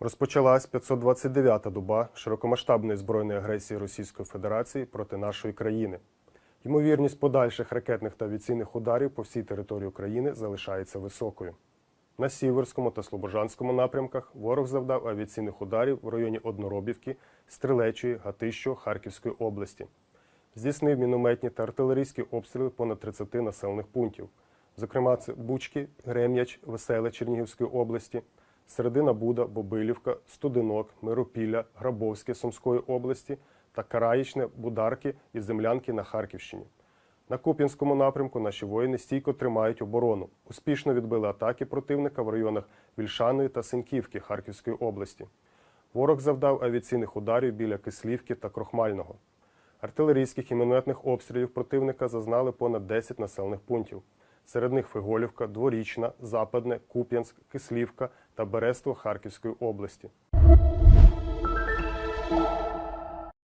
Розпочалась 529-та доба широкомасштабної збройної агресії Російської Федерації проти нашої країни. Ймовірність подальших ракетних та авіаційних ударів по всій території України залишається високою. На Сіверському та Слобожанському напрямках ворог завдав авіаційних ударів в районі Одноробівки, Стрелечої, Гатищого, Харківської області. Здійснив мінометні та артилерійські обстріли понад 30 населених пунктів. Зокрема, це Бучки, Грем'яч, Веселе Чернігівської області, Середина Буда, Бобилівка, Студинок, Миропілля, Грабовське Сумської області та Караїчне, Бударки і Землянки на Харківщині. На Куп'янському напрямку наші воїни стійко тримають оборону. Успішно відбили атаки противника в районах Вільшаної та Синьківки Харківської області. Ворог завдав авіаційних ударів біля Кислівки та Крохмального. Артилерійських і мінометних обстрілів противника зазнали понад 10 населених пунктів. Серед них Фиголівка, Дворічна, Западне, Куп'янськ, Кислівка та Берество Харківської області.